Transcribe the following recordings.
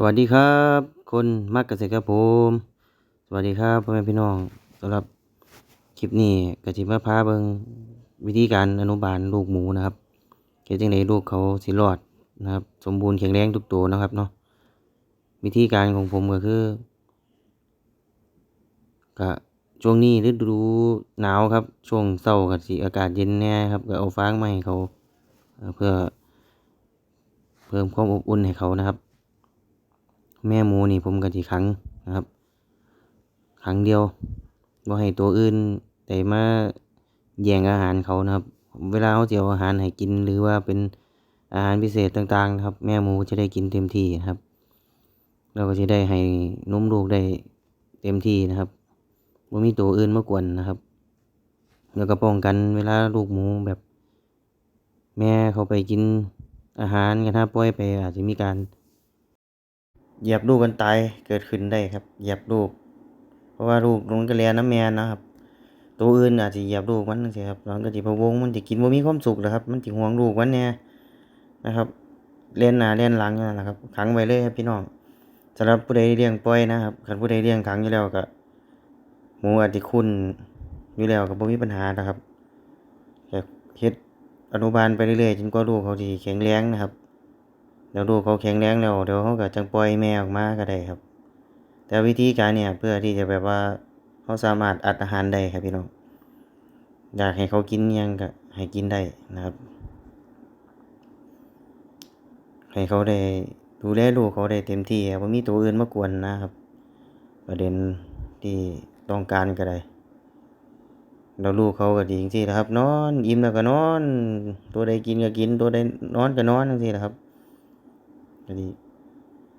สวัสดีครับ คนมักเกษตรครับผม สวัสดีครับพ่อแม่พี่น้องสำหรับคลิปนี้ก็สิมาพาเบิงวิธีการอนุบาลลูกหมูนะครับเฮ็ดจังไดลูกเขาสิรอดนะครับ สมบูรณ์แข็งแรงทุกตัวนะครับเนาะวิธีการของผมก็คือก็ช่วงนี้ฤดูหนาวครับ ช่วงเช้าก็สิอากาศเย็นแน่ครับก็เอาฟางมาให้เขาเพื่อ เพิ่มความอบอุ่นให้เขานะครับ แม่หมูนี่ผมก็สิขังนะครับ ขังเดียวบ่ให้ตัวอื่นได้มาแย่งอาหารเขานะครับ เวลาเราสิเอาอาหารให้กินหรือว่าเป็นอาหารพิเศษต่างๆนะครับ แม่หมูจะได้กินเต็มที่นะครับ เราก็สิได้ให้นมลูกได้เต็มที่นะครับบ่มีตัวอื่นมากวนนะครับ แล้วก็ป้องกันเวลาลูกหมูแบบ แม่เขาไปกินอาหารกันถ้าปล่อยไปอาจจะมีการ เหยียบลูกกันตายเกิดขึ้นได้ครับ เหยียบลูก เพราะว่าลูกมันก็แล่นน้ำแม่นะครับ ตัวอื่นอาจสิเหยียบลูกมันจังซี้ครับมันก็สิพะวงมันสิกินบ่มีความสุขแหละครับ มันสิห่วงลูกมันแหน่ยนะครับเล่นหน้าเล่นหลังนะครับขังไว้เลยครับพี่น้องสำหรับผู้ใดเลี้ยงปล่อยนะครับคันผู้ใดเลี้ยงขังอยู่แล้วก็หมูอาจสิคุ้นอยู่แล้วก็บ่มีปัญหานะครับก็เฮ็ดอนุบาลไปเรื่อยๆจนกว่าลูกเขาสิแข็งแรงนะครับ ดี๋ยวลูกเขาแข็งแรงแล้วเดี๋ยวเขาก็จังปล่อยแม่ออกมาก็ได้ครับ แต่วิธีการเนี่ยเพื่อที่จะแบบว่าเขาสามารถอัดอาหารได้ครับพี่น้องอยากให้เขากินยังก็ให้กินได้นะครับ ให้เขาได้ดูแลลูกเขาได้เต็มที่ครับบ่มีตัวอื่นมากวนนะครับ ประเด็นที่ต้องการก็ได้แล้วลูกเขาก็ดีจังซี่แหละครับ นอน อิ่มแล้วก็นอน ตัวใดกินก็กิน ตัวใดนอนก็นอนจังซี่แหละครับ ก็ดี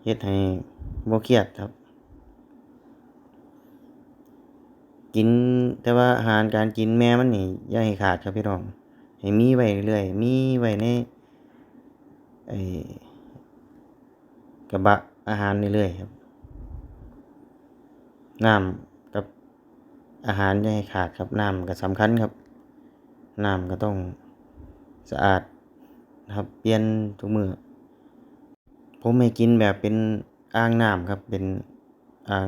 เฮ็ดให้บ่เครียดครับ กินแต่ว่าอาหารการกินแม่มันนี่อย่าให้ขาดครับพี่น้องให้มีไว้เรื่อยมีไว้ในไอ้กระบะอาหารเรื่อยๆครับน้ำกับอาหารอย่าให้ขาดครับน้ำก็สำคัญครับน้ำก็ต้องสะอาดนะครับเปลี่ยนทุกมือ ผมให้กินแบบเป็นอ่างน้ำครับ เป็นอ่าง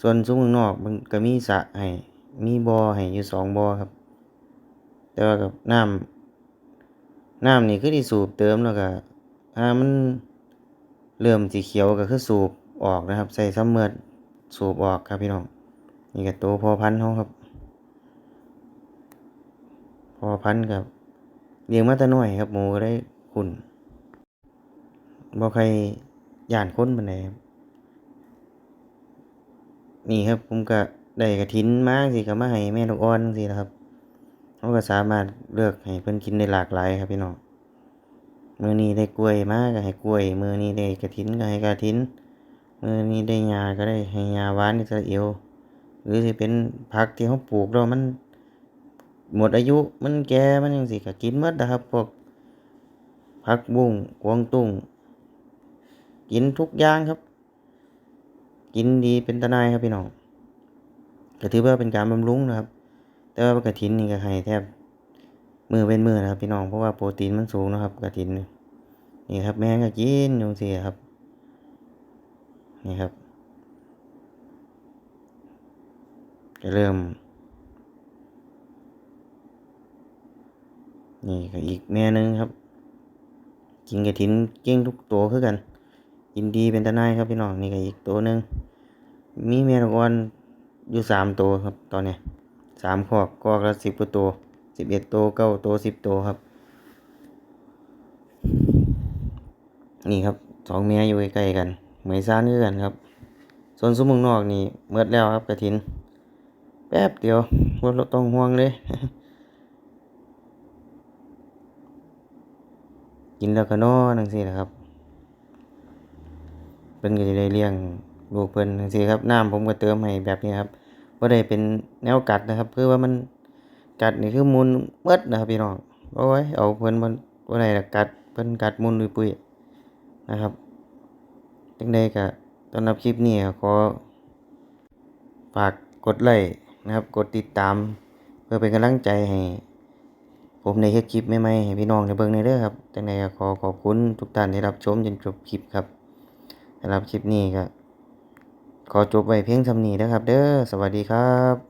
ส่วนซุมข้างนอกมันก็มีสระให้ มีบ่อให้อยู่สองบ่อครับ แต่ว่ากับน้ำน้ำนี่คือที่สูบเติมแล้วก็ถ้ามันเริ่มสิเขียวก็คือสูบออกนะครับ ใส่ซ้ำเมือดสูบออกครับพี่น้อง นี่ก็ตัวพอพันธุ์เขาครับ พอพันธุ์ก็เลี้ยงมาแต่น้อยครับหมูก็ได้ขุน บ่ค่อยย้านคนปานใดครับ นี่ครับผมก็ได้กฐินมาจั่งซี้ก็มาให้แม่นกอ่อนจั่งซี้ล่ะครับเราก็สามารถเลือกให้เพิ่นกินได้หลากหลายครับพี่น้องมือนี้ได้กล้วยมาก็ให้กล้วย มือนี้ได้กฐินก็ให้กฐิน มือนี้ได้หญ้าก็ได้ให้หญ้าหวานอิสราเอลหรือสิเป็นผักที่เราปลูกแล้วมัน หมดอายุมันแก่มันจั่งซี้ก็กินหมดอะครับพวกผักบุ้งกวางตุ้ง กินทุกอย่างครับ กินดีเป็นตนายครับพี่น้องก็ถือว่าเป็นการบำรุงนะครับ แต่ว่ากฐินนี่ก็ให้แทบมือเว้นมือนะครับ พี่น้องเพราะว่าโปรตีนมันสูงนะครับกฐินนี่นี่ครับ แม่ก็กินอยู่จั่งซี้ครับนี่ครับก็เริ่ม นี่ก็อีกแม่หนึ่งครับกินกฐินเก่งทุกตัวคือกัน กินดีเป็นตาหน่ายครับพี่น้องนี่ก็อีกตัวหนึ่งมีแม่นกอนอยู่สามตัวครับตอนนี้สามคอกคอกละสิบกว่าตัวสิบเอ็ดตัวเก้าตัวสิบตัวครับ นี่ครับสองแม่อยู่ใกล้ๆกันเหมยซานคือกันครับ ส่วนซุ้มข้างนอกนี่หมดแล้วครับกฐิน แป๊บเดียวบ่ต้องห่วงเลยกินแล้วก็นอนจั่งซี้ล่ะครับ เพิ่นก็สิได้เลี้ยงลูกเพิ่นจั่งซี้ครับน้ำผมก็เติมให้แบบนี้ครับบ่ได้เป็นแนวกัดนะครับคือว่ามันกัดนี่คือมุนหมดนะครับพี่น้องโอ๊ยเอาเพิ่นบ่บ่ได้กัดเพิ่นกัดมุนปุ้ยๆนะครับจังใดก็สำหรับคลิปนี้ขอฝากกดไลก์นะครับ กดติดตาม เพื่อเป็นกำลังใจให้ผมได้เฮ็ดคลิปใหม่ๆให้พี่น้องได้เบิ่งได้เด้อครับจังใดก็ขอขอบคุณทุกท่านที่รับชมจนจบคลิปครับ สำหรับคลิปนี้ก็ขอจบไว้เพียงเท่านี้นะครับ เด้อสวัสดีครับ